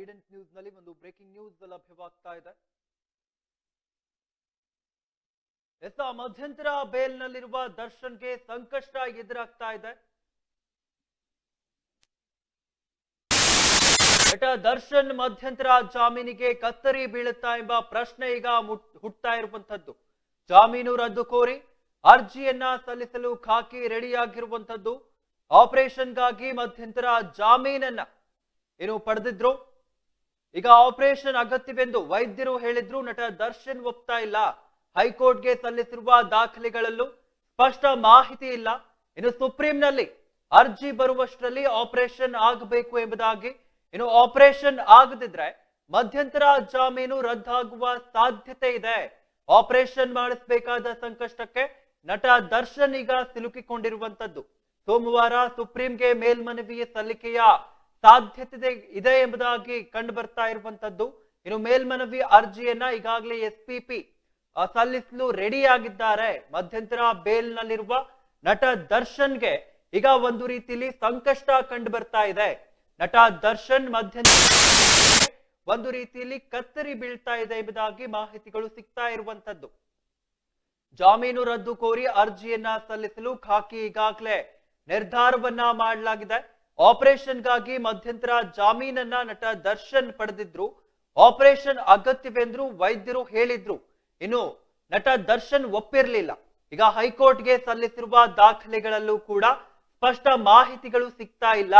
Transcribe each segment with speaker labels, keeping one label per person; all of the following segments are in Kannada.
Speaker 1: ಈಡೆನ್ಸ್ ನ್ಯೂಸ್ನಲ್ಲಿ ಒಂದು ಬ್ರೇಕಿಂಗ್ ನ್ಯೂಸ್ ಲಭ್ಯವಾಗ್ತಾ ಇದೆ. ಎಸ್ ಮಧ್ಯಂತರ ಬೇಲ್ನಲ್ಲಿರುವ ದರ್ಶನ್ಗೆ ಸಂಕಷ್ಟ ಎದುರಾಗ್ತಾ ಇದೆ. ನಟ ದರ್ಶನ್ ಮಧ್ಯಂತರ ಜಾಮೀನಿಗೆ ಕತ್ತರಿ ಬೀಳುತ್ತಾ ಎಂಬ ಪ್ರಶ್ನೆ ಈಗ ಹುಟ್ಟುತ್ತಾ ಇರುವಂತದ್ದು ಜಾಮೀನು ರದ್ದು ಕೋರಿ ಅರ್ಜಿಯನ್ನ ಸಲ್ಲಿಸಲು ಖಾಕಿ ರೆಡಿಯಾಗಿರುವಂತದ್ದು ಆಪರೇಷನ್ಗಾಗಿ ಮಧ್ಯಂತರ ಜಾಮೀನನ್ನ ಏನು ಪಡೆದಿದ್ರು. ಈಗ ಆಪರೇಷನ್ ಅಗತ್ಯವೆಂದು ವೈದ್ಯರು ಹೇಳಿದ್ರು ನಟ ದರ್ಶನ್ ಒಪ್ತಾ ಇಲ್ಲ. ಹೈಕೋರ್ಟ್ಗೆ ಸಲ್ಲಿಸಿರುವ ದಾಖಲೆಗಳಲ್ಲೂ ಸ್ಪಷ್ಟ ಮಾಹಿತಿ ಇಲ್ಲ. ಇನ್ನು ಸುಪ್ರೀಂನಲ್ಲಿ ಅರ್ಜಿ ಬರುವಷ್ಟರಲ್ಲಿ ಆಪರೇಷನ್ ಆಗಬೇಕು ಎಂಬುದಾಗಿ ಇನ್ನು ಆಪರೇಷನ್ ಆಗದಿದ್ರೆ ಮಧ್ಯಂತರ ಜಾಮೀನು ರದ್ದಾಗುವ ಸಾಧ್ಯತೆ ಇದೆ. ಆಪರೇಷನ್ ಮಾಡಿಸಬೇಕಾದ ಸಂಕಷ್ಟಕ್ಕೆ ನಟ ದರ್ಶನ್ ಈಗ ಸಿಲುಕಿಕೊಂಡಿರುವಂತದ್ದು ಸೋಮವಾರ ಸುಪ್ರೀಂಗೆ ಮೇಲ್ಮನವಿ ಸಲ್ಲಿಕೆಯ ಸಾಧ್ಯತೆ ಇದೆ ಎಂಬುದಾಗಿ ಕಂಡು ಬರ್ತಾ ಇರುವಂತದ್ದು ಇನ್ನು ಮೇಲ್ಮನವಿ ಅರ್ಜಿಯನ್ನ ಈಗಾಗಲೇ ಎಸ್ ಪಿ ಪಿ ಸಲ್ಲಿಸಲು ರೆಡಿ ಆಗಿದ್ದಾರೆ. ಮಧ್ಯಂತರ ಬೇಲ್ನಲ್ಲಿರುವ ನಟ ದರ್ಶನ್ಗೆ ಈಗ ಒಂದು ರೀತಿಯಲ್ಲಿ ಸಂಕಷ್ಟ ಕಂಡು ಬರ್ತಾ ಇದೆ. ನಟ ದರ್ಶನ್ ಮಧ್ಯಂತರ ಒಂದು ರೀತಿಯಲ್ಲಿ ಕತ್ತರಿ ಬೀಳ್ತಾ ಇದೆ ಎಂಬುದಾಗಿ ಮಾಹಿತಿಗಳು ಸಿಗ್ತಾ ಇರುವಂತದ್ದು ಜಾಮೀನು ರದ್ದು ಕೋರಿ ಅರ್ಜಿಯನ್ನ ಸಲ್ಲಿಸಲು ಖಾಕಿ ಈಗಾಗಲೇ ನಿರ್ಧಾರವನ್ನ ಮಾಡಲಾಗಿದೆ. ಆಪರೇಷನ್ಗಾಗಿ ಮಧ್ಯಂತರ ಜಾಮೀನನ್ನ ನಟ ದರ್ಶನ್ ಪಡೆದಿದ್ರು. ಆಪರೇಷನ್ ಅಗತ್ಯವೆಂದ್ರು ವೈದ್ಯರು ಹೇಳಿದ್ರು. ಇನ್ನು ನಟ ದರ್ಶನ್ ಒಪ್ಪಿರಲಿಲ್ಲ. ಈಗ ಹೈಕೋರ್ಟ್ಗೆ ಸಲ್ಲಿಸಿರುವ ದಾಖಲೆಗಳಲ್ಲೂ ಕೂಡ ಸ್ಪಷ್ಟ ಮಾಹಿತಿಗಳು ಸಿಗ್ತಾ ಇಲ್ಲ.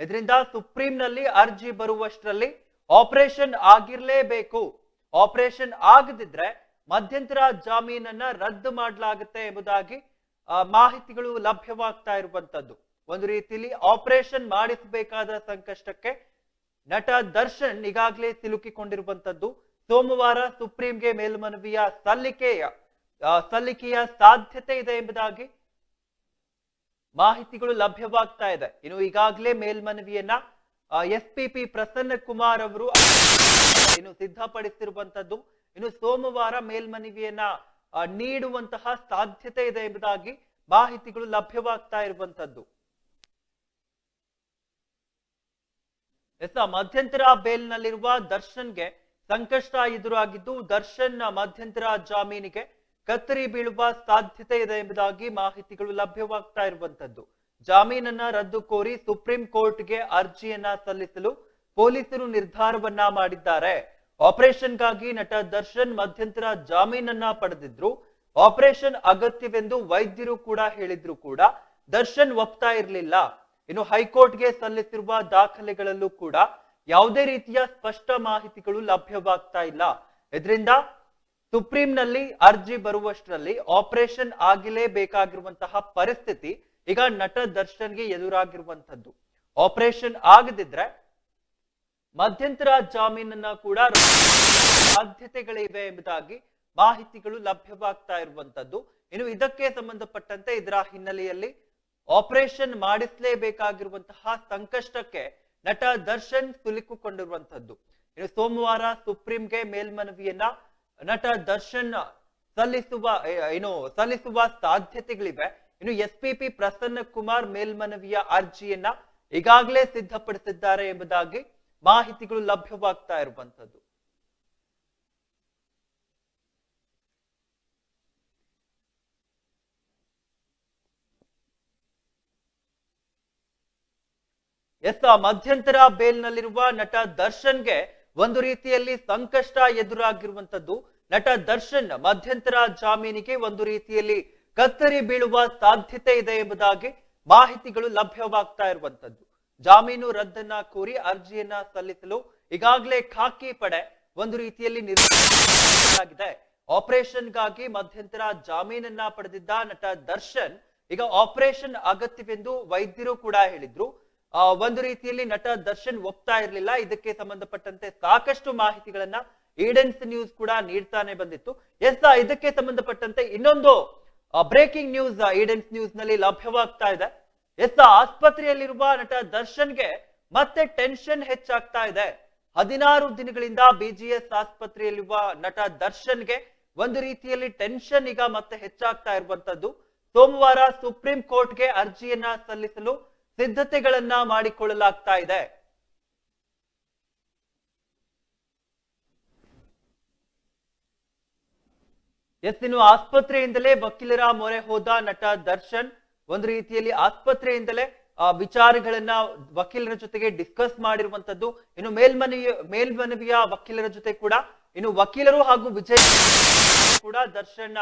Speaker 1: ಇದರಿಂದ ಸುಪ್ರೀಂನಲ್ಲಿ ಅರ್ಜಿ ಬರುವಷ್ಟರಲ್ಲಿ ಆಪರೇಷನ್ ಆಗಿರ್ಲೇಬೇಕು. ಆಪರೇಷನ್ ಆಗದಿದ್ರೆ ಮಧ್ಯಂತರ ಜಾಮೀನನ್ನ ರದ್ದು ಮಾಡಲಾಗುತ್ತೆ ಎಂಬುದಾಗಿ ಮಾಹಿತಿಗಳು ಲಭ್ಯವಾಗ್ತಾ ಇರುವಂತದ್ದು. ಒಂದು ರೀತಿಯಲ್ಲಿ ಆಪರೇಷನ್ ಮಾಡಿಸಬೇಕಾದ ಸಂಕಷ್ಟಕ್ಕೆ ನಟ ದರ್ಶನ್ ಈಗಾಗಲೇ ಸಿಲುಕಿಕೊಂಡಿರುವಂತದ್ದು ಸೋಮವಾರ ಸುಪ್ರೀಂಗೆ ಮೇಲ್ಮನವಿಯ ಸಲ್ಲಿಕೆಯ ಸಲ್ಲಿಕೆಯ ಸಾಧ್ಯತೆ ಇದೆ ಎಂಬುದಾಗಿ ಮಾಹಿತಿಗಳು ಲಭ್ಯವಾಗ್ತಾ ಇದೆ. ಇನ್ನು ಈಗಾಗಲೇ ಮೇಲ್ಮನವಿಯನ್ನ S P P Prasanna Kumar ಅವರು ಇನ್ನು ಸಿದ್ಧಪಡಿಸಿರುವಂತದ್ದು ಇನ್ನು ಸೋಮವಾರ ಮೇಲ್ಮನವಿಯನ್ನ ನೀಡುವಂತಹ ಸಾಧ್ಯತೆ ಇದೆ ಎಂಬುದಾಗಿ ಮಾಹಿತಿಗಳು ಲಭ್ಯವಾಗ್ತಾ ಇರುವಂತದ್ದು ಎಸ್ ಮಧ್ಯಂತರ ಬೇಲ್ನಲ್ಲಿರುವ ದರ್ಶನ್ಗೆ ಸಂಕಷ್ಟ ಎದುರಾಗಿದ್ದು ದರ್ಶನ್ ಮಧ್ಯಂತರ ಜಾಮೀನಿಗೆ ಕತ್ತರಿ ಬೀಳುವ ಸಾಧ್ಯತೆ ಇದೆ ಎಂಬುದಾಗಿ ಮಾಹಿತಿಗಳು ಲಭ್ಯವಾಗ್ತಾ ಇರುವಂತದ್ದು ಜಾಮೀನನ್ನ ರದ್ದು ಕೋರಿ ಸುಪ್ರೀಂ ಕೋರ್ಟ್ಗೆ ಅರ್ಜಿಯನ್ನ ಸಲ್ಲಿಸಲು ಪೊಲೀಸರು ನಿರ್ಧಾರವನ್ನ ಮಾಡಿದ್ದಾರೆ. ಆಪರೇಷನ್ಗಾಗಿ ನಟ ದರ್ಶನ್ ಮಧ್ಯಂತರ ಜಾಮೀನನ್ನ ಪಡೆದಿದ್ರು. ಆಪರೇಷನ್ ಅಗತ್ಯವೆಂದು ವೈದ್ಯರು ಕೂಡ ಹೇಳಿದ್ರು ಕೂಡ ದರ್ಶನ್ ಒಪ್ತಾ ಇರಲಿಲ್ಲ. ಇನ್ನು ಹೈಕೋರ್ಟ್ಗೆ ಸಲ್ಲಿಸಿರುವ ದಾಖಲೆಗಳಲ್ಲೂ ಕೂಡ ಯಾವುದೇ ರೀತಿಯ ಸ್ಪಷ್ಟ ಮಾಹಿತಿಗಳು ಲಭ್ಯವಾಗ್ತಾ ಇಲ್ಲ. ಇದರಿಂದ ಸುಪ್ರೀಂನಲ್ಲಿ ಅರ್ಜಿ ಬರುವಷ್ಟರಲ್ಲಿ ಆಪರೇಷನ್ ಆಗಿಲೇಬೇಕಾಗಿರುವಂತಹ ಪರಿಸ್ಥಿತಿ ಈಗ ನಟ ದರ್ಶನ್ಗೆ ಎದುರಾಗಿರುವಂತದ್ದು ಆಪರೇಷನ್ ಆಗದಿದ್ರೆ ಮಧ್ಯಂತರ ಜಾಮೀನನ್ನ ಕೂಡ ಸಾಧ್ಯತೆಗಳಿವೆ ಎಂಬುದಾಗಿ ಮಾಹಿತಿಗಳು ಲಭ್ಯವಾಗ್ತಾ ಇರುವಂತದ್ದು ಇನ್ನು ಇದಕ್ಕೆ ಸಂಬಂಧಪಟ್ಟಂತೆ ಇದರ ಹಿನ್ನೆಲೆಯಲ್ಲಿ ಆಪರೇಷನ್ ಮಾಡಿಸಲೇಬೇಕಾಗಿರುವಂತಹ ಸಂಕಷ್ಟಕ್ಕೆ ನಟ ದರ್ಶನ್ ಸಿಲುಕಿಕೊಂಡಿರುವಂತದ್ದು ಇನ್ನು ಸೋಮವಾರ ಸುಪ್ರೀಂಗೆ ಮೇಲ್ಮನವಿಯನ್ನ ನಟ ದರ್ಶನ್ ಸಲ್ಲಿಸುವ ಏನು, ಸಲ್ಲಿಸುವ ಸಾಧ್ಯತೆಗಳಿವೆ. ಇನ್ನು S P P Prasanna Kumar ಮೇಲ್ಮನವಿಯ ಅರ್ಜಿಯನ್ನ ಈಗಾಗಲೇ ಸಿದ್ಧಪಡಿಸಿದ್ದಾರೆ ಎಂಬುದಾಗಿ ಮಾಹಿತಿಗಳು ಲಭ್ಯವಾಗ್ತಾ ಇರುವಂತದ್ದು ಆ ಮಧ್ಯಂತರ ಬೇಲ್ನಲ್ಲಿರುವ ನಟ ದರ್ಶನ್ಗೆ ಒಂದು ರೀತಿಯಲ್ಲಿ ಸಂಕಷ್ಟ ಎದುರಾಗಿರುವಂತದ್ದು ನಟ ದರ್ಶನ್ ಮಧ್ಯಂತರ ಜಾಮೀನಿಗೆ ಒಂದು ರೀತಿಯಲ್ಲಿ ಕತ್ತರಿ ಬೀಳುವ ಸಾಧ್ಯತೆ ಇದೆ ಎಂಬುದಾಗಿ ಮಾಹಿತಿಗಳು ಲಭ್ಯವಾಗ್ತಾ ಇರುವಂತದ್ದು ಜಾಮೀನು ರದ್ದನ್ನ ಕೋರಿ ಅರ್ಜಿಯನ್ನ ಸಲ್ಲಿಸಲು ಈಗಾಗಲೇ ಖಾಕಿ ಪಡೆ ಒಂದು ರೀತಿಯಲ್ಲಿ ನಿರ್ಧಾರ ಆಪರೇಷನ್ಗಾಗಿ ಮಧ್ಯಂತರ ಜಾಮೀನನ್ನ ಪಡೆದಿದ್ದ ನಟ ದರ್ಶನ್ ಈಗ ಆಪರೇಷನ್ ಅಗತ್ಯವೆಂದು ವೈದ್ಯರು ಕೂಡ ಹೇಳಿದ್ರು. ಒಂದು ರೀತಿಯಲ್ಲಿ ನಟ ದರ್ಶನ್ ಒಪ್ತಾ ಇರಲಿಲ್ಲ. ಇದಕ್ಕೆ ಸಂಬಂಧಪಟ್ಟಂತೆ ಸಾಕಷ್ಟು ಮಾಹಿತಿಗಳನ್ನ ಈಡೆನ್ಸ್ ನ್ಯೂಸ್ ಕೂಡ ನೀಡ್ತಾನೆ ಬಂದಿತ್ತು. ಎಸ್ ಇದಕ್ಕೆ ಸಂಬಂಧಪಟ್ಟಂತೆ ಇನ್ನೊಂದು ಬ್ರೇಕಿಂಗ್ ನ್ಯೂಸ್ ಈಡೆನ್ಸ್ ನ್ಯೂಸ್ನಲ್ಲಿ ಲಭ್ಯವಾಗ್ತಾ ಇದೆ. ಎಸ್ ಆಸ್ಪತ್ರೆಯಲ್ಲಿರುವ ನಟ ದರ್ಶನ್ಗೆ ಮತ್ತೆ ಟೆನ್ಷನ್ ಹೆಚ್ಚಾಗ್ತಾ ಇದೆ. ಹದಿನಾರು ದಿನಗಳಿಂದ ಬಿಜಿಎಸ್ ಆಸ್ಪತ್ರೆಯಲ್ಲಿರುವ ನಟ ದರ್ಶನ್ಗೆ ಒಂದು ರೀತಿಯಲ್ಲಿ ಟೆನ್ಷನ್ ಈಗ ಮತ್ತೆ ಹೆಚ್ಚಾಗ್ತಾ ಇರುವಂತದ್ದು ಸೋಮವಾರ ಸುಪ್ರೀಂ ಕೋರ್ಟ್ಗೆ ಅರ್ಜಿಯನ್ನ ಸಲ್ಲಿಸಲು ಸಿದ್ಧತೆಗಳನ್ನ ಮಾಡಿಕೊಳ್ಳಲಾಗ್ತಾ ಇದೆ. ಎಸ್ ಆಸ್ಪತ್ರೆಯಿಂದಲೇ ವಕೀಲರ ಮೊರೆ ಹೋದ ನಟ ದರ್ಶನ್ ಒಂದು ರೀತಿಯಲ್ಲಿ ಆಸ್ಪತ್ರೆಯಿಂದಲೇ, ಆ, ವಿಚಾರಗಳನ್ನ ವಕೀಲರ ಜೊತೆಗೆ ಡಿಸ್ಕಸ್ ಮಾಡಿರುವಂತದ್ದು. ಇನ್ನು ಮೇಲ್ಮನವಿ ಮೇಲ್ಮನವಿಯ ವಕೀಲರ ಜೊತೆ ಕೂಡ, ಇನ್ನು ವಕೀಲರು ಹಾಗೂ ವಿಜಯ ಕೂಡ ದರ್ಶನ್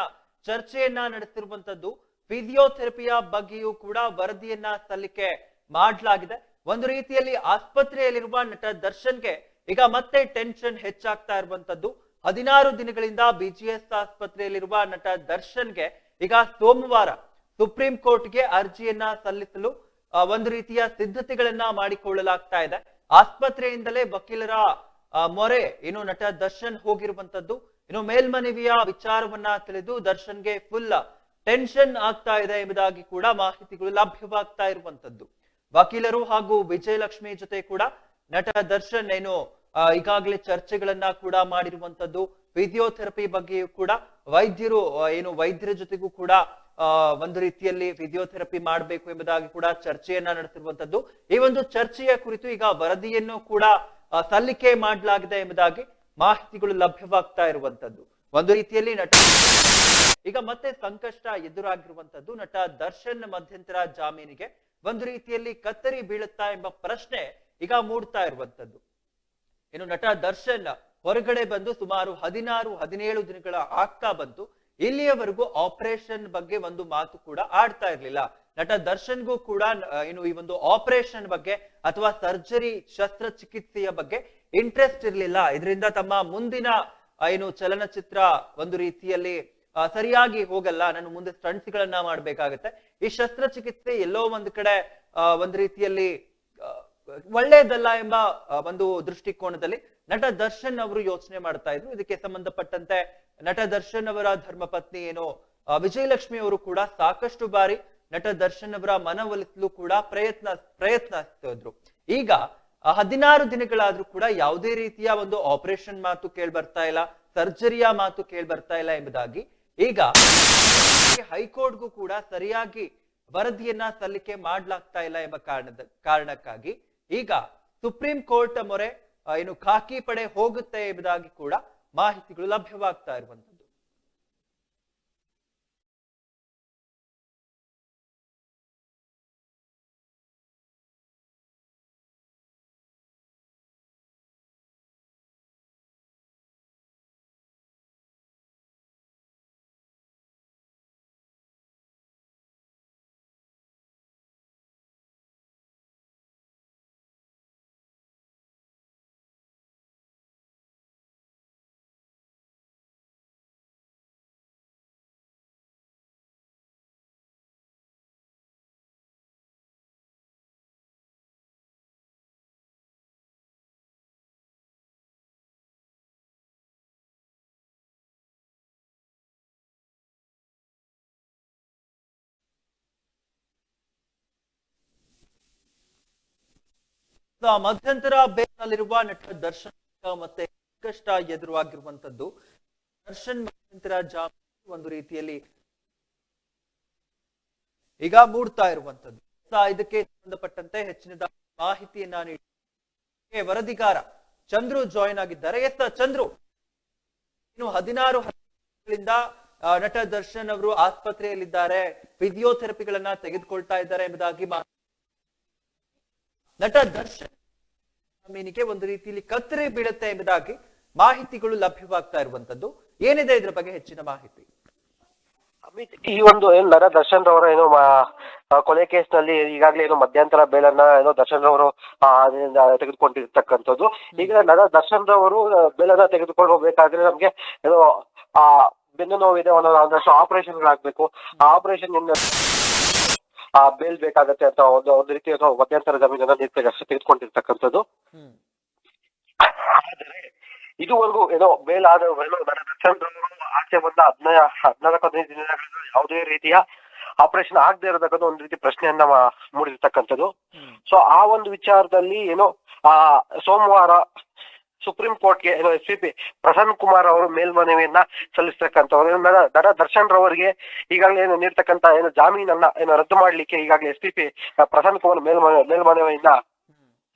Speaker 1: ಚರ್ಚೆಯನ್ನ ನಡೆಸಿರುವಂತದ್ದು ಫಿಸಿಯೋಥೆರಪಿಯ ಬಗ್ಗೆಯೂ ಕೂಡ ವರದಿಯನ್ನ ಸಲ್ಲಿಕೆ ಮಾಡಲಾಗಿದೆ. ಒಂದು ರೀತಿಯಲ್ಲಿ ಆಸ್ಪತ್ರೆಯಲ್ಲಿರುವ ನಟ ದರ್ಶನ್ಗೆ ಈಗ ಮತ್ತೆ ಟೆನ್ಷನ್ ಹೆಚ್ಚಾಗ್ತಾ ಇರುವಂತದ್ದು. ಹದಿನಾರು ದಿನಗಳಿಂದ ಬಿಜಿಎಸ್ ಆಸ್ಪತ್ರೆಯಲ್ಲಿರುವ ನಟ ದರ್ಶನ್ಗೆ ಈಗ ಸೋಮವಾರ ಸುಪ್ರೀಂ ಕೋರ್ಟ್ಗೆ ಅರ್ಜಿಯನ್ನ ಸಲ್ಲಿಸಲು ಒಂದು ರೀತಿಯ ಸಿದ್ಧತೆಗಳನ್ನ ಮಾಡಿಕೊಳ್ಳಲಾಗ್ತಾ ಇದೆ. ಆಸ್ಪತ್ರೆಯಿಂದಲೇ ವಕೀಲರ ಮೊರೆ ಇನ್ನು ನಟ ದರ್ಶನ್ ಹೋಗಿರುವಂತದ್ದು. ಇನ್ನು ಮೇಲ್ಮನವಿಯ ವಿಚಾರವನ್ನ ತಿಳಿದು ದರ್ಶನ್ಗೆ ಫುಲ್ ಟೆನ್ಷನ್ ಆಗ್ತಾ ಇದೆ ಎಂಬುದಾಗಿ ಕೂಡ ಮಾಹಿತಿಗಳು ಲಭ್ಯವಾಗ್ತಾ ಇರುವಂತದ್ದು ವಕೀಲರು ಹಾಗೂ ವಿಜಯಲಕ್ಷ್ಮಿ ಜೊತೆ ಕೂಡ ನಟ ದರ್ಶನ್ ಏನು ಈಗಾಗಲೇ ಚರ್ಚೆಗಳನ್ನ ಕೂಡ ಮಾಡಿರುವಂತದ್ದು ಫಿಸಿಯೋಥೆರಪಿ ಬಗ್ಗೆಯೂ ಕೂಡ ವೈದ್ಯರು ಏನು ವೈದ್ಯರ ಜೊತೆಗೂ ಕೂಡ ಒಂದು ರೀತಿಯಲ್ಲಿ ಫಿಸಿಯೋಥೆರಪಿ ಮಾಡಬೇಕು ಎಂಬುದಾಗಿ ಕೂಡ ಚರ್ಚೆಯನ್ನ ನಡೆಸಿರುವಂತದ್ದು ಈ ಒಂದು ಚರ್ಚೆಯ ಕುರಿತು ಈಗ ವರದಿಯನ್ನು ಕೂಡ ಸಲ್ಲಿಕೆ ಮಾಡಲಾಗಿದೆ ಎಂಬುದಾಗಿ ಮಾಹಿತಿಗಳು ಲಭ್ಯವಾಗ್ತಾ ಇರುವಂತದ್ದು ಒಂದು ರೀತಿಯಲ್ಲಿ ನಟ ಈಗ ಮತ್ತೆ ಸಂಕಷ್ಟ ಎದುರಾಗಿರುವಂತದ್ದು ನಟ ದರ್ಶನ್ ಮಧ್ಯಂತರ ಜಾಮೀನಿಗೆ ಒಂದು ರೀತಿಯಲ್ಲಿ ಕತ್ತರಿ ಬೀಳುತ್ತಾ ಎಂಬ ಪ್ರಶ್ನೆ ಈಗ ಮೂಡ್ತಾ ಇರುವಂತದ್ದು. ಇನ್ನು ನಟ ದರ್ಶನ್ ಹೊರಗಡೆ ಬಂದು ಸುಮಾರು ಹದಿನಾರು, ಹದಿನೇಳು ದಿನಗಳ ಆಗ್ತಾ ಬಂತು ಇಲ್ಲಿಯವರೆಗೂ ಆಪರೇಷನ್ ಬಗ್ಗೆ ಒಂದು ಮಾತು ಕೂಡ ಆಡ್ತಾ ಇರ್ಲಿಲ್ಲ. ನಟ ದರ್ಶನ್ಗೂ ಕೂಡ ಏನು ಈ ಒಂದು ಆಪರೇಷನ್ ಬಗ್ಗೆ ಅಥವಾ ಸರ್ಜರಿ ಶಸ್ತ್ರಚಿಕಿತ್ಸೆಯ ಬಗ್ಗೆ ಇಂಟ್ರೆಸ್ಟ್ ಇರಲಿಲ್ಲ. ಇದರಿಂದ ತಮ್ಮ ಮುಂದಿನ ಏನು ಚಲನಚಿತ್ರ ಒಂದು ರೀತಿಯಲ್ಲಿ ಸರಿಯಾಗಿ ಹೋಗಲ್ಲ ನಾನು ಮುಂದೆ ಸ್ಟಂಟ್ಸ್ ಗಳನ್ನ ಮಾಡ್ಬೇಕಾಗತ್ತೆ. ಈ ಶಸ್ತ್ರಚಿಕಿತ್ಸೆ ಎಲ್ಲೋ ಒಂದು ಕಡೆ ಒಂದು ರೀತಿಯಲ್ಲಿ ಒಳ್ಳೆಯದಲ್ಲ ಎಂಬ ಒಂದು ದೃಷ್ಟಿಕೋನದಲ್ಲಿ ನಟ ದರ್ಶನ್ ಅವರು ಯೋಚನೆ ಮಾಡ್ತಾ ಇದ್ರು. ಇದಕ್ಕೆ ಸಂಬಂಧಪಟ್ಟಂತೆ ನಟ ದರ್ಶನ್ ಅವರ ಧರ್ಮಪತ್ನಿ ಏನು ವಿಜಯಲಕ್ಷ್ಮಿ ಅವರು ಕೂಡ ಸಾಕಷ್ಟು ಬಾರಿ ನಟ ದರ್ಶನ್ ಅವರ ಮನವೊಲಿಸಲು ಕೂಡ ಪ್ರಯತ್ನ ಪ್ರಯತ್ನಿಸ್ತಿದ್ರು ಈಗ ಆ, ಹದಿನಾರು ದಿನಗಳಾದ್ರೂ ಕೂಡ ಯಾವುದೇ ರೀತಿಯ ಒಂದು ಆಪರೇಷನ್ ಮಾತು ಕೇಳಿ ಬರ್ತಾ ಇಲ್ಲ ಸರ್ಜರಿಯ ಮಾತು ಕೇಳಿ ಬರ್ತಾ ಇಲ್ಲ ಎಂಬುದಾಗಿ ಈಗ ಹೈಕೋರ್ಟ್ಗೂ ಕೂಡ ಸರಿಯಾಗಿ ವರದಿಯನ್ನ ಸಲ್ಲಿಕೆ ಮಾಡ್ಲಾಗ್ತಾ ಇಲ್ಲ ಎಂಬ ಕಾರಣದ, ಕಾರಣಕ್ಕಾಗಿ ಈಗ ಸುಪ್ರೀಂ ಕೋರ್ಟ್ ಮೊರೆ ಏನು ಖಾಕಿ ಪಡೆ ಹೋಗುತ್ತೆ ಎಂಬುದಾಗಿ ಕೂಡ ಮಾಹಿತಿಗಳು ಲಭ್ಯವಾಗ್ತಾ ಇರುವಂತದ್ದು ಮಧ್ಯಂತರ ಬೇಕಲ್ಲಿರುವ ನಟ ದರ್ಶನ್ ಮತ್ತೆ ಕಷ್ಟ ಎದುರಾಗಿರುವಂತದ್ದು ದರ್ಶನ್ ಮಧ್ಯಂತರ ಜಾಮೀನು ಒಂದು ರೀತಿಯಲ್ಲಿ ಈಗ ಮೂಡ್ತಾ ಇರುವಂತದ್ದು ಇದಕ್ಕೆ ಸಂಬಂಧಪಟ್ಟಂತೆ ಹೆಚ್ಚಿನ ಮಾಹಿತಿಯನ್ನ ನೀಡಿ. ವರದಿಗಾರ ಚಂದ್ರು ಜಾಯಿನ್ ಆಗಿದ್ದಾರೆ. ಎತ್ತ ಚಂದ್ರು! ಇನ್ನು ಹದಿನಾರು ಹದಿನೇಳರಿಂದ ನಟ ದರ್ಶನ್ ಅವರು ಆಸ್ಪತ್ರೆಯಲ್ಲಿದ್ದಾರೆ. ಫಿಸಿಯೋಥೆರಪಿಗಳನ್ನ ತೆಗೆದುಕೊಳ್ತಾ ಇದ್ದಾರೆ ಎಂಬುದಾಗಿ ಮಾ- ನಟ ದರ್ಶನ್ ಮೀನಿಗೆ ಒಂದು ರೀತಿಯಲ್ಲಿ ಕತ್ತರಿ ಬೀಳುತ್ತೆ ಎಂಬುದಾಗಿ ಮಾಹಿತಿಗಳು ಲಭ್ಯವಾಗ್ತಾ ಇರುವಂತದ್ದು ಏನಿದೆ ಇದ್ರ ಬಗ್ಗೆ ಹೆಚ್ಚಿನ ಮಾಹಿತಿ?
Speaker 2: ಅಮಿತ್, ಈ ಒಂದು ಏನು ನಟ ದರ್ಶನ್ ರವರ ಏನು ಕೊಲೆ ಕೇಸ್ನಲ್ಲಿ ಈಗಾಗಲೇ ಏನು ಮಧ್ಯಂತರ ಬೇಲನ್ನ ಏನೋ ದರ್ಶನ್ ರವರು ತೆಗೆದುಕೊಂಡಿರ್ತಕ್ಕಂಥದ್ದು. ಈಗ ನಟ ದರ್ಶನ್ ರವರು ಬೇಲನ್ನ ತೆಗೆದುಕೊಂಡು ಹೋಗ್ಬೇಕಾದ್ರೆ ನಮ್ಗೆ ಏನೋ, ಆ ಬೆನ್ನು ನೋವಿದೆ ಒಂದಷ್ಟು ಆಪರೇಷನ್ಗಳಾಗ್ಬೇಕು. ಆ ಆಪರೇಷನ್ ಆ ಬೇಲ್ ಬೇಕಾಗತ್ತೆ ಅಂತ ಒಂದು ಒಂದು ರೀತಿ ಏನೋ ಮಧ್ಯಂತರ ಜಮೀನನ್ನ ನೀಡ್ತೇವೆ ಅಷ್ಟು ತೆಗೆದುಕೊಂಡಿರ್ತಕ್ಕಂಥದ್ದು ಆದರೆ ಇದುವರೆಗೂ ಏನೋ ಬೇಲ್ ಆದ ಆಚೆ ಬಂದ ಹದಿನೈದು ಹದಿನಾಲ್ಕು ಹದಿನೈದು ದಿನಗಳಿಂದ ಯಾವುದೇ ರೀತಿಯ ಆಪರೇಷನ್ ಆಗದೆ ಇರತಕ್ಕಂಥ ಒಂದು ರೀತಿ ಪ್ರಶ್ನೆಯನ್ನ ಮೂಡಿರ್ತಕ್ಕಂಥದ್ದು. ಸೊ ಆ ಒಂದು ವಿಚಾರದಲ್ಲಿ ಏನೋ ಆ ಸೋಮವಾರ ಸುಪ್ರೀಂ ಕೋರ್ಟ್ಗೆ ಎಸ್ ಪಿ ಪ್ರಸನ್ನ ಕುಮಾರ್ ಅವರು ಮೇಲ್ಮನವಿಯನ್ನ ಸಲ್ಲಿಸ್ತಕ್ಕಂಥವ್ರು. ನಟ ದರ್ಶನ್ ರವರಿಗೆ ಈಗಾಗಲೇ ಏನು ನೀಡ್ತಕ್ಕಂತ ಏನು ಜಾಮೀನನ್ನ ಏನು ರದ್ದು ಮಾಡ್ಲಿಕ್ಕೆ ಈಗಾಗಲೇ S P P Prasanna Kumar ಮೇಲ್ಮನ ಮೇಲ್ಮನವಿಯನ್ನ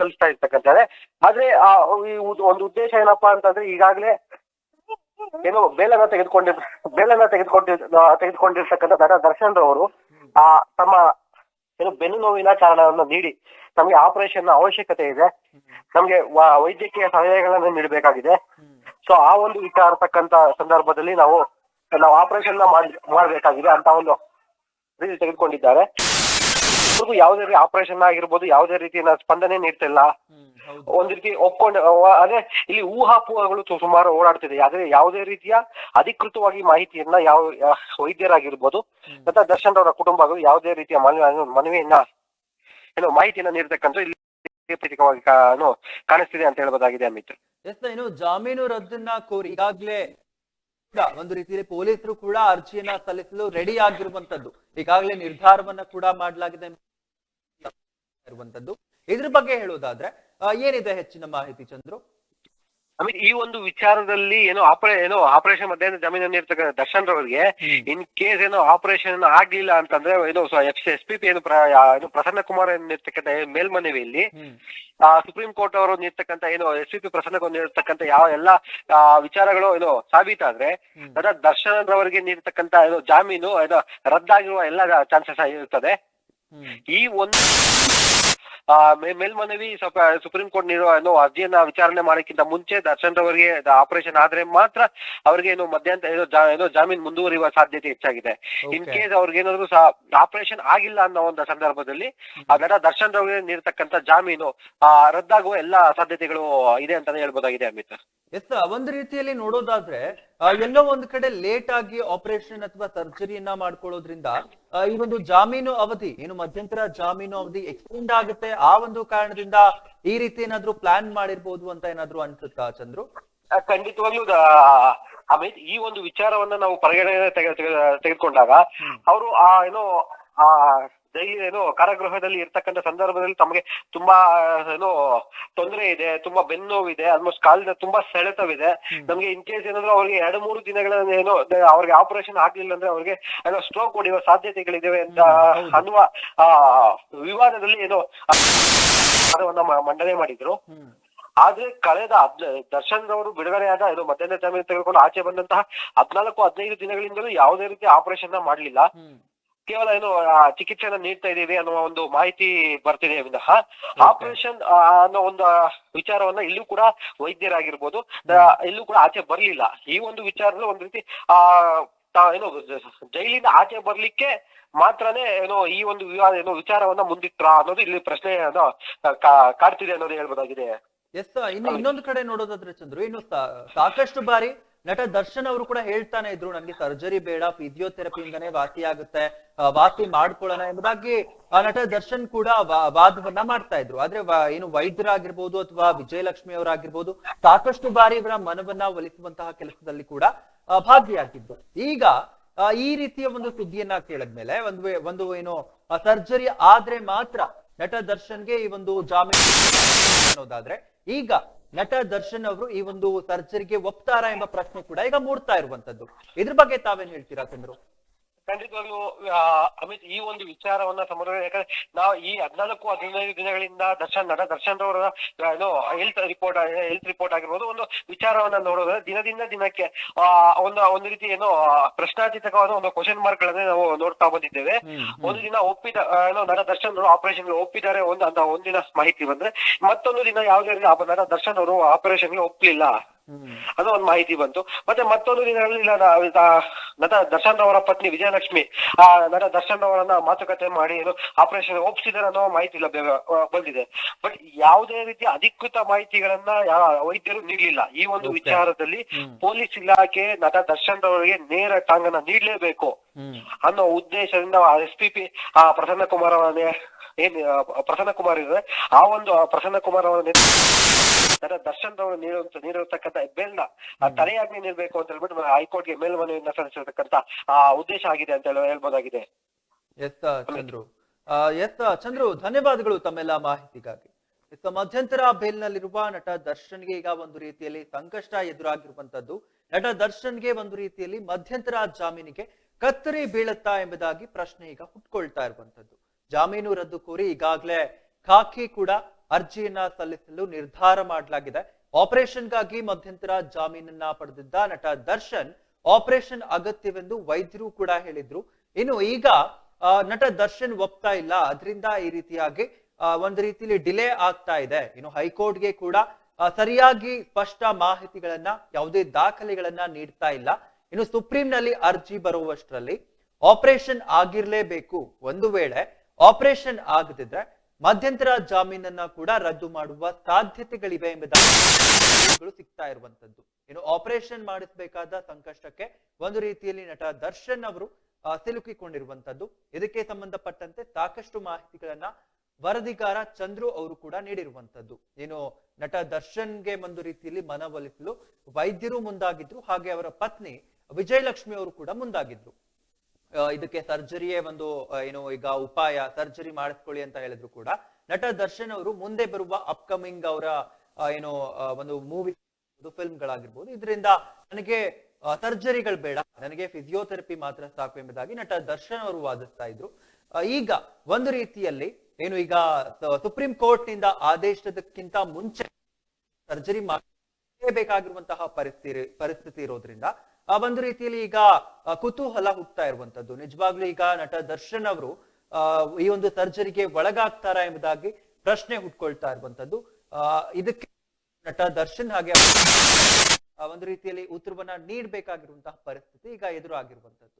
Speaker 2: ಸಲ್ಲಿಸ್ತಾ ಇರ್ತಕ್ಕಂಥದ್ದೇ ಆದ್ರೆ, ಆ ಒಂದು ಉದ್ದೇಶ ಏನಪ್ಪಾ ಅಂತಂದ್ರೆ ಈಗಾಗಲೇ ಏನು ಬೇಲನ್ನ ತೆಗೆದುಕೊಂಡಿರ್ ಬೇಲನ್ನ ತೆಗೆದುಕೊಂಡಿರ್ ತೆಗೆದುಕೊಂಡಿರ್ತಕ್ಕಂಥ ದಡ ದರ್ಶನ್ ರವರು, ಆ, ತಮ್ಮ ಏನು ಬೆನ್ನು ನೋವಿನ ಕಾರಣವನ್ನು ನೀಡಿ ನಮ್ಗೆ ಆಪರೇಷನ್ ಅವಶ್ಯಕತೆ ಇದೆ. ನಮ್ಗೆ ವೈದ್ಯಕೀಯ ಸಲಹೆಗಳನ್ನು ನೀಡಬೇಕಾಗಿದೆ. ಸೊ ಆ ಒಂದು ವಿಚಾರ ಇರ್ತಕ್ಕಂತ ಸಂದರ್ಭದಲ್ಲಿ ನಾವು ನಾವು ಆಪರೇಷನ್ನ ಮಾಡ್ಬೇಕಾಗಿದೆ ಅಂತ ಒಂದು ರೀತಿ ತೆಗೆದುಕೊಂಡಿದ್ದಾರೆ. ಯಾವುದೇ ರೀತಿ ಆಪರೇಷನ್ ಆಗಿರ್ಬೋದು, ಯಾವುದೇ ರೀತಿಯ ಸ್ಪಂದನೆ ನೀಡ್ತಿಲ್ಲ. ಒಂದ್ ರೀತಿ ಒಪ್ಕೊಂಡು ಅಂದ್ರೆ ಅದೇ ಇಲ್ಲಿ ಊಹಾಪೋಹಗಳು ಸುಮಾರು ಓಡಾಡ್ತಿದೆ. ಆದ್ರೆ ಯಾವುದೇ ರೀತಿಯ ಅಧಿಕೃತವಾಗಿ ಮಾಹಿತಿಯನ್ನ ಯಾವ ವೈದ್ಯರಾಗಿರ್ಬೋದು ಮತ್ತೆ ದರ್ಶನ್ ಅವರ ಕುಟುಂಬಗಳು ಯಾವುದೇ ರೀತಿಯ ಮನವಿ ಮನವಿಯನ್ನ ಏನು ಮಾಹಿತಿಯನ್ನ ನೀಡತಕ್ಕಂಥ ಇಲ್ಲಿ ಕಾಣಿಸ್ತಿದೆ ಅಂತ ಹೇಳ್ಬೋದಾಗಿದೆ ಅಮಿತ್.
Speaker 1: ಏನು ಜಾಮೀನು ರದ್ದನ್ನ ಕೋರಿ ಈಗಾಗ್ಲೇ ಒಂದು ರೀತಿಯಲ್ಲಿ ಪೊಲೀಸರು ಕೂಡ ಅರ್ಜಿಯನ್ನ ಸಲ್ಲಿಸಲು ರೆಡಿ ಆಗಿರುವಂತದ್ದು. ಈಗಾಗಲೇ ನಿರ್ಧಾರವನ್ನ ಕೂಡ ಮಾಡಲಾಗಿದೆ ಇರುವಂತದ್ದು. ಇದ್ರ ಬಗ್ಗೆ ಹೇಳೋದಾದ್ರೆ ಆ, ಏನಿದೆ ಹೆಚ್ಚಿನ ಮಾಹಿತಿ ಚಂದ್ರು?
Speaker 2: ಈ ಒಂದು ವಿಚಾರದಲ್ಲಿ ಏನೋ ಆಪರೇ ಏನೋ ಆಪರೇಷನ್ ಮಧ್ಯಾಹ್ನ ಜಮೀನು ಇರ್ತಕ್ಕಂಥ ದರ್ಶನ್ ರವರಿಗೆ ಇನ್ ಕೇಸ್ ಏನೋ ಆಪರೇಷನ್ ಆಗ್ಲಿಲ್ಲ ಅಂತಂದ್ರೆ ಏನೋ ಎಫ್ ಎಸ್ ಪಿ ಪಿ ಏನು ಏನು ಪ್ರಸನ್ನ ಕುಮಾರ್ ನೀಡ್ತಕ್ಕಂಥ ಮೇಲ್ಮನವಿಯಲ್ಲಿ ಆ ಸುಪ್ರೀಂ ಕೋರ್ಟ್ ಅವರು ನೀಡ್ತಕ್ಕಂಥ ಏನು ಎಸ್ ಪಿ ಪಿ ಪ್ರಸನ್ನ ನೀಡ್ತಕ್ಕಂಥ ಯಾವ ಎಲ್ಲಾ ವಿಚಾರಗಳು ಏನು ಸಾಬೀತಾದ್ರೆ ಅದ ದರ್ಶನ್ ರವರಿಗೆ ನೀಡ್ತಕ್ಕಂಥ ಏನು ಜಾಮೀನು ಏನೋ ರದ್ದಾಗಿರುವ ಎಲ್ಲ ಚಾನ್ಸಸ್ ಇರ್ತದೆ ಈ ಒಂದು ಆ, ಮೇಲ್ಮನವಿ ಸ್ವಲ್ಪ ಸುಪ್ರೀಂ ಕೋರ್ಟ್ ನೀಡುವ ಏನು ಅರ್ಜಿಯನ್ನ ವಿಚಾರಣೆ ಮಾಡೋಕ್ಕಿಂತ ಮುಂಚೆ ದರ್ಶನ್ ರವರಿಗೆ ಆಪರೇಷನ್ ಆದ್ರೆ ಮಾತ್ರ ಅವ್ರಿಗೆ ಏನು ಮಧ್ಯಂತರ ಏನೋ ಜಾಮೀನ್ ಮುಂದುವರಿಯುವ ಸಾಧ್ಯತೆ ಹೆಚ್ಚಾಗಿದೆ. ಇನ್ ಕೇಸ್ ಅವ್ರಿಗೆ ಏನಾದ್ರು ಆಪರೇಷನ್ ಆಗಿಲ್ಲ ಅನ್ನೋ ಒಂದು ಸಂದರ್ಭದಲ್ಲಿ ಅದರ ದರ್ಶನ್ ರವರಿಗೆ ನೀಡತಕ್ಕಂತ ಜಾಮೀನು ಆ ರದ್ದಾಗುವ ಎಲ್ಲಾ ಸಾಧ್ಯತೆಗಳು ಇದೆ ಅಂತಾನೆ ಹೇಳ್ಬೋದಾಗಿದೆ ಅಮಿತ್
Speaker 1: ಎಸ್ ಒಂದು ರೀತಿಯಲ್ಲಿ ನೋಡೋದಾದ್ರೆ ಎಲ್ಲೋ ಒಂದ್ ಕಡೆ ಲೇಟ್ ಆಗಿ ಆಪರೇಷನ್ ಅಥವಾ ಸರ್ಜರಿಯನ್ನ ಮಾಡ್ಕೊಳ್ಳೋದ್ರಿಂದ ಈ ಒಂದು ಜಾಮೀನು ಅವಧಿ ಏನು ಮಧ್ಯಂತರ ಜಾಮೀನು ಅವಧಿ ಎಕ್ಸ್ಟೆಂಡ್ ಆಗುತ್ತೆ ಆ ಒಂದು ಕಾರಣದಿಂದ ಈ ರೀತಿ ಏನಾದ್ರು ಪ್ಲಾನ್ ಮಾಡಿರ್ಬೋದು ಅಂತ ಏನಾದ್ರು ಅನ್ಸುತ್ತಾ ಚಂದ್ರು?
Speaker 2: ಖಂಡಿತವಾಗ್ಲೂ ಅಮಿತ್ ಈ ಒಂದು ವಿಚಾರವನ್ನ ನಾವು ಪರಿಗಣನೆ ತೆಗೆ- ತೆಗೆ- ತೆಗೆದುಕೊಂಡಾಗ ಅವರು ಆ ಏನೋ ಆ ಜೈಲಿ ಏನು ಕಾರಾಗೃಹದಲ್ಲಿ ಇರ್ತಕ್ಕಂಥ ಸಂದರ್ಭದಲ್ಲಿ ತಮಗೆ ತುಂಬಾ ಏನು ತೊಂದರೆ ಇದೆ ತುಂಬಾ ಬೆನ್ನೋವಿದೆ ಆಲ್ಮೋಸ್ಟ್ ಕಾಲಿನ ತುಂಬಾ ಸೆಳೆತವಿದೆ. ನಮ್ಗೆ ಇನ್ ಕೇಸ್ ಏನಂದ್ರೆ ಅವ್ರಿಗೆ ಎರಡು ಮೂರು ದಿನಗಳ ಏನು ದ- ಅವ್ರಿಗೆ ಆಪರೇಷನ್ ಆಗ್ಲಿಲ್ಲ ಅಂದ್ರೆ ಅವ್ರಿಗೆ ಏನೋ ಸ್ಟ್ರೋಕ್ ಹೊಡೆಯುವ ಸಾಧ್ಯತೆಗಳಿದಾವೆ ಅಂತ. ಅನ್ನುವ ಆ ವಿವಾದದಲ್ಲಿ ಏನೋ ವಾದವನ್ನ ಮ- ಮಂಡನೆ ಮಾಡಿದ್ರು. ಆದ್ರೆ ಕಳೆದ ಹದ್ ದರ್ಶನ್ ರವರು ಬಿಡುಗಡೆಯಾದ ಇದು ಮಧ್ಯಾಹ್ನ ಜಾಮೀನು ತೆಗೆದುಕೊಂಡು ಆಚೆ ಬಂದಂತಹ ಹದ್ನಾಲ್ಕು ಹದಿನೈದು ದಿನಗಳಿಂದಲೂ ಯಾವುದೇ ರೀತಿ ಆಪರೇಷನ್ನ ಮಾಡ್ಲಿಲ್ಲ. ಕೇವಲ ಏನು ಆ, ಚಿಕಿತ್ಸೆಯನ್ನ ನೀಡ್ತಾ ಇದ್ದೀವಿ ಅನ್ನುವ ಒಂದು ಮಾಹಿತಿ ಬರ್ತಿದೆ ವಿನಃ ಆಪರೇಷನ್ ಅನ್ನೋ ಒಂದು ವಿಚಾರವನ್ನ ಇಲ್ಲೂ ಕೂಡ ವೈದ್ಯರಾಗಿರ್ಬೋದು. ಇಲ್ಲೂ ಕೂಡ ಆಚೆ ಬರ್ಲಿಲ್ಲ. ಈ ಒಂದು ವಿಚಾರದಲ್ಲಿ ಒಂದ್ ರೀತಿ ಆ ಏನು ಜೈಲಿಂದ ಆಚೆ ಬರ್ಲಿಕ್ಕೆ ಮಾತ್ರನೇ ಏನೋ ಈ ಒಂದು ವಿವಾದ ಏನೋ ವಿಚಾರವನ್ನ ಮುಂದಿಟ್ರ ಅನ್ನೋದು ಇಲ್ಲಿ ಪ್ರಶ್ನೆ ಕಾಡ್ತಿದೆ ಅನ್ನೋದು ಹೇಳ್ಬೋದಾಗಿದೆ.
Speaker 1: ಎಸ್ ಇನ್ನು ಇನ್ನೊಂದು ಕಡೆ ನೋಡೋದಾದ್ರೆ ಚಂದ್ರು ಇನ್ನು ಸಾಕಷ್ಟು ಬಾರಿ ನಟ ದರ್ಶನ್ ಅವರು ಕೂಡ ಹೇಳ್ತಾನೆ ಇದ್ರು ನನ್ಗೆ ಸರ್ಜರಿ ಬೇಡ, ಫಿಸಿಯೋಥೆರಪಿಯಿಂದನೇ ವಾಸಿ ಆಗುತ್ತೆ ವಾಸಿ ಮಾಡ್ಕೊಳ್ಳೋಣ ಎಂಬುದಾಗಿ ನಟ ದರ್ಶನ್ ಕೂಡ ವಾದವನ್ನ ಮಾಡ್ತಾ ಇದ್ರು. ಆದ್ರೆ ಏನು ವೈದ್ಯರಾಗಿರ್ಬೋದು ಅಥವಾ ವಿಜಯಲಕ್ಷ್ಮಿ ಅವರಾಗಿರ್ಬೋದು, ಸಾಕಷ್ಟು ಬಾರಿ ಇವರ ಮನವನ್ನ ಒಲಿಸುವಂತಹ ಕೆಲಸದಲ್ಲಿ ಕೂಡ ಭಾಗಿಯಾಗಿದ್ದು. ಈಗ ಈ ರೀತಿಯ ಒಂದು ಸುದ್ದಿಯನ್ನ ಕೇಳಿದ್ಮೇಲೆ ಒಂದು ಒಂದು ಏನು ಸರ್ಜರಿ ಆದ್ರೆ ಮಾತ್ರ ನಟ ದರ್ಶನ್ಗೆ ಈ ಒಂದು ಜಾಮೀನು ಅನ್ನೋದಾದ್ರೆ, ಈಗ ನಟ ದರ್ಶನ್ ಅವರು ಈ ಒಂದು ಸರ್ಜರಿಗೆ ಒಪ್ತಾರಾ ಎಂಬ ಪ್ರಶ್ನೆ ಕೂಡ ಈಗ ಮೂಡ್ತಾ ಇರುವಂತದ್ದು. ಇದ್ರ ಬಗ್ಗೆ ತಾವೇನ್ ಹೇಳ್ತೀರಾ ಚಂದ್ರು?
Speaker 2: ಖಂಡಿತವಾಗ್ಲೂ ಅಮಿತ್ ಈ ಒಂದು ವಿಚಾರವನ್ನ ಸಮಗ್ರ ಯಾಕಂದ್ರೆ ನಾವು ಈ ಹದಿನಾಲ್ಕು ಹದಿನೈದು ದಿನಗಳಿಂದ ದರ್ಶನ್ ನಡ ದರ್ಶನ್ ಅವರ ಏನು ಹೆಲ್ತ್ ರಿಪೋರ್ಟ್ ಹೆಲ್ತ್ ರಿಪೋರ್ಟ್ ಆಗಿರ್ಬೋದು ಒಂದು ವಿಚಾರವನ್ನ ನೋಡೋದ್ರೆ ದಿನದಿಂದ ದಿನಕ್ಕೆ ಆ ಒಂದು ಒಂದು ರೀತಿ ಏನು ಪ್ರಶ್ನಾತೀತಕವಾದ ಒಂದು ಕ್ವಶನ್ ಮಾರ್ಕ್ ಗಳನ್ನೇ ನಾವು ನೋಡ್ತಾ ಬಂದಿದ್ದೇವೆ. ಒಂದು ದಿನ ಒಪ್ಪಿದ ಏನೋ ನಡ ದರ್ಶನ್ ಅವರು ಆಪರೇಷನ್ ಒಪ್ಪಿದ್ದಾರೆ ಒಂದು ಅಂತ ಒಂದಿನ ಮಾಹಿತಿ ಬಂದ್ರೆ ಮತ್ತೊಂದು ದಿನ ಯಾವುದೇ ರೀತಿ ನಟ ದರ್ಶನ್ ಅವರು ಆಪರೇಷನ್ಗೆ ಒಪ್ಲಿಲ್ಲ. ಅದು ಒಂದು ಮಾಹಿತಿ ಬಂತು. ಮತ್ತೆ ಮತ್ತೊಂದು ದಿನ ಹೇಳಲಿಲ್ಲ ನಟ ದರ್ಶನ್ ಅವರ ಪತ್ನಿ ವಿಜಯಲಕ್ಷ್ಮಿ ಆ ನಟ ದರ್ಶನ್ ಅವರನ್ನ ಮಾತುಕತೆ ಮಾಡಿ ಏನು ಆಪರೇಷನ್ ಒಪ್ಪಿಸಿದಾರೆ ಅನ್ನೋ ಮಾಹಿತಿ ಬಂದಿದೆ. ಬಟ್ ಯಾವುದೇ ರೀತಿಯ ಅಧಿಕೃತ ಮಾಹಿತಿಗಳನ್ನ ವೈದ್ಯರು ನೀಡಲಿಲ್ಲ. ಈ ಒಂದು ವಿಚಾರದಲ್ಲಿ ಪೊಲೀಸ್ ಇಲಾಖೆ ನಟ ದರ್ಶನ್ ಅವರಿಗೆ ನೇರ ಟಾಂಗನ್ನ ನೀಡಲೇಬೇಕು ಅನ್ನೋ ಉದ್ದೇಶದಿಂದ ಎಸ್ ಪಿ ಪಿ ಆ ಪ್ರಸನ್ನ ಕುಮಾರ್ ಅವರನ್ನೇ ಏನ್ ಪ್ರಸನ್ನ ಕುಮಾರ್ ಇದ್ದಾರೆ ಆ ಒಂದು ಪ್ರಸನ್ನ ಕುಮಾರ್ ಅವರ ನಟ ದರ್ಶನ್ ಅವರು ನೀಡುವಂತ ನೀಡಿರತಕ್ಕಂತ ಬೆಲ್ನ ಆ ತಡೆಯಾಜ್ಞೆ ನೀಡಬೇಕು ಅಂತ ಹೇಳ್ಬಿಟ್ಟು ಹೈಕೋರ್ಟ್ಗೆ ಮೇಲ್ಮನವಿಯನ್ನ ಸಲ್ಲಿಸಿರ್ತಕ್ಕಂತ ಆ ಉದ್ದೇಶ ಆಗಿದೆ ಅಂತ ಹೇಳಿ ಹೇಳ್ಬೋದಾಗಿದೆ.
Speaker 1: ಎಸ್ ಚಂದ್ರು. ಎಸ್ ಚಂದ್ರು ಧನ್ಯವಾದಗಳು ತಮ್ಮೆಲ್ಲ ಮಾಹಿತಿಗಾಗಿ. ಮಧ್ಯಂತರ ಬೇಲ್ನಲ್ಲಿರುವ ನಟ ದರ್ಶನ್ಗೆ ಈಗ ಒಂದು ರೀತಿಯಲ್ಲಿ ಸಂಕಷ್ಟ ಎದುರಾಗಿರುವಂತದ್ದು. ನಟ ದರ್ಶನ್ಗೆ ಒಂದು ರೀತಿಯಲ್ಲಿ ಮಧ್ಯಂತರ ಜಾಮೀನಿಗೆ ಕತ್ತರಿ ಬೀಳುತ್ತಾ ಎಂಬುದಾಗಿ ಪ್ರಶ್ನೆ ಈಗ ಹುಟ್ಕೊಳ್ತಾ ಇರುವಂತದ್ದು. ಜಾಮೀನು ರದ್ದು ಕೋರಿ ಈಗಾಗಲೇ ಖಾಕಿ ಕೂಡ ಅರ್ಜಿಯನ್ನ ಸಲ್ಲಿಸಲು ನಿರ್ಧಾರ ಮಾಡಲಾಗಿದೆ. ಆಪರೇಷನ್ಗಾಗಿ ಮಧ್ಯಂತರ ಜಾಮೀನನ್ನ ಪಡೆದಿದ್ದ ನಟ ದರ್ಶನ್ ಆಪರೇಷನ್ ಅಗತ್ಯವೆಂದು ವೈದ್ಯರು ಕೂಡ ಹೇಳಿದ್ರು. ಇನ್ನು ಈಗ ನಟ ದರ್ಶನ್ ಒಪ್ತಾ ಇಲ್ಲ. ಅದರಿಂದ ಈ ರೀತಿಯಾಗಿ ಒಂದು ರೀತಿಯಲ್ಲಿ ಡಿಲೇ ಆಗ್ತಾ ಇದೆ. ಇನ್ನು ಹೈಕೋರ್ಟ್ಗೆ ಕೂಡ ಸರಿಯಾಗಿ ಸ್ಪಷ್ಟ ಮಾಹಿತಿಗಳನ್ನ, ಯಾವುದೇ ದಾಖಲೆಗಳನ್ನ ನೀಡ್ತಾ ಇಲ್ಲ. ಇನ್ನು ಸುಪ್ರೀಂನಲ್ಲಿ ಅರ್ಜಿ ಬರುವಷ್ಟರಲ್ಲಿ ಆಪರೇಷನ್ ಆಗಿರ್ಲೇಬೇಕು. ಒಂದು ವೇಳೆ ಆಪರೇಷನ್ ಆಗದಿದ್ರೆ ಮಧ್ಯಂತರ ಜಾಮೀನನ್ನ ಕೂಡ ರದ್ದು ಮಾಡುವ ಸಾಧ್ಯತೆಗಳಿವೆ ಎಂಬುದಾಗಿ ಸಿಗ್ತಾ ಇರುವಂತದ್ದು. ಏನು ಆಪರೇಷನ್ ಮಾಡಿಸಬೇಕಾದ ಸಂಕಷ್ಟಕ್ಕೆ ಒಂದು ರೀತಿಯಲ್ಲಿ ನಟ ದರ್ಶನ್ ಅವರು ಸಿಲುಕಿಕೊಂಡಿರುವಂತದ್ದು. ಇದಕ್ಕೆ ಸಂಬಂಧಪಟ್ಟಂತೆ ಸಾಕಷ್ಟು ಮಾಹಿತಿಗಳನ್ನ ವರದಿಗಾರ ಚಂದ್ರು ಅವರು ಕೂಡ ನೀಡಿರುವಂತದ್ದು. ಏನು ನಟ ದರ್ಶನ್ಗೆ ಒಂದು ರೀತಿಯಲ್ಲಿ ಮನವೊಲಿಸಲು ವೈದ್ಯರು ಮುಂದಾಗಿದ್ರು, ಹಾಗೆ ಅವರ ಪತ್ನಿ ವಿಜಯಲಕ್ಷ್ಮಿ ಅವರು ಕೂಡ ಮುಂದಾಗಿದ್ರು. ಇದಕ್ಕೆ ಸರ್ಜರಿಯೇ ಒಂದು ಏನು ಈಗ ಉಪಾಯ, ಸರ್ಜರಿ ಮಾಡಿಸ್ಕೊಳ್ಳಿ ಅಂತ ಹೇಳಿದ್ರು ಕೂಡ. ನಟ ದರ್ಶನ್ ಅವರು ಮುಂದೆ ಬರುವ ಅಪ್ಕಮಿಂಗ್ ಅವರ ಏನು ಒಂದು ಮೂವಿ ಫಿಲ್ಮ್ಗಳಾಗಿರ್ಬೋದು ಇದರಿಂದ ನನಗೆ ಸರ್ಜರಿಗಳು ಬೇಡ. ನನಗೆ ಫಿಸಿಯೋಥೆರಪಿ ಮಾತ್ರ ಸಾಕು ಎಂಬುದಾಗಿ ನಟ ದರ್ಶನ್ ಅವರು ವಾದಿಸ್ತಾ ಇದ್ರು. ಈಗ ಒಂದು ರೀತಿಯಲ್ಲಿ, ಏನು ಈಗ ಸುಪ್ರೀಂ ಕೋರ್ಟ್ನಿಂದ ಆದೇಶದಕ್ಕಿಂತ ಮುಂಚೆ ಸರ್ಜರಿ ಬೇಕಾಗಿರುವಂತಹ ಪರಿಸ್ಥಿತಿ ಪರಿಸ್ಥಿತಿ ಇರೋದ್ರಿಂದ ಆ ಒಂದು ರೀತಿಯಲ್ಲಿ ಈಗ ಕುತೂಹಲ ಹುಟ್ಟತಾ ಇರುವಂತದ್ದು. ನಿಜವಾಗ್ಲೂ ಈಗ ನಟ ದರ್ಶನ್ ಅವರು ಈ ಒಂದು ಸರ್ಜರಿಗೆ ಒಳಗಾಗ್ತಾರ ಎಂಬುದಾಗಿ ಪ್ರಶ್ನೆ ಹುಟ್ಕೊಳ್ತಾ ಇರುವಂತದ್ದು. ಇದಕ್ಕೆ ನಟ ದರ್ಶನ್ ಹಾಗೆ ಒಂದು ರೀತಿಯಲ್ಲಿ ಉತ್ತರವನ್ನ ನೀಡಬೇಕಾಗಿರುವಂತಹ ಪರಿಸ್ಥಿತಿ ಈಗ ಎದುರಾಗಿರುವಂತದ್ದು.